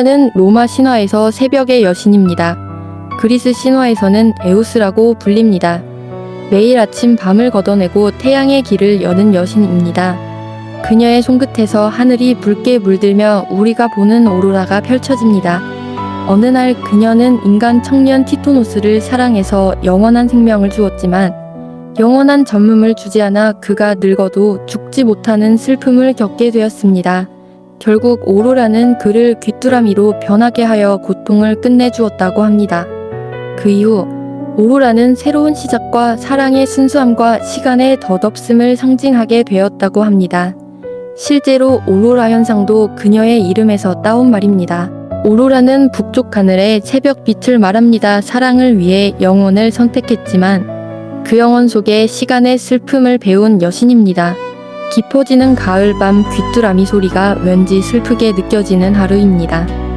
오로라는 로마 신화에서 새벽의 여신입니다. 그리스 신화에서는 에우스라고 불립니다. 매일 아침 밤을 걷어내고 태양의 길을 여는 여신입니다. 그녀의 손끝에서 하늘이 붉게 물들며 우리가 보는 오로라가 펼쳐집니다. 어느 날 그녀는 인간 청년 티토노스를 사랑해서 영원한 생명을 주었지만 영원한 전문을 주지 않아 그가 늙어도 죽지 못하는 슬픔을 겪게 되었습니다. 결국 오로라는 그를 귀뚜라미로 변하게 하여 고통을 끝내주었다고 합니다. 그 이후 오로라는 새로운 시작과 사랑의 순수함과 시간의 덧없음을 상징하게 되었다고 합니다. 실제로 오로라 현상도 그녀의 이름에서 따온 말입니다. 오로라는 북쪽 하늘의 새벽 빛을 말합니다. 사랑을 위해 영혼을 선택했지만 그 영혼 속에 시간의 슬픔을 배운 여신입니다. 깊어지는 가을밤 귀뚜라미 소리가 왠지 슬프게 느껴지는 하루입니다.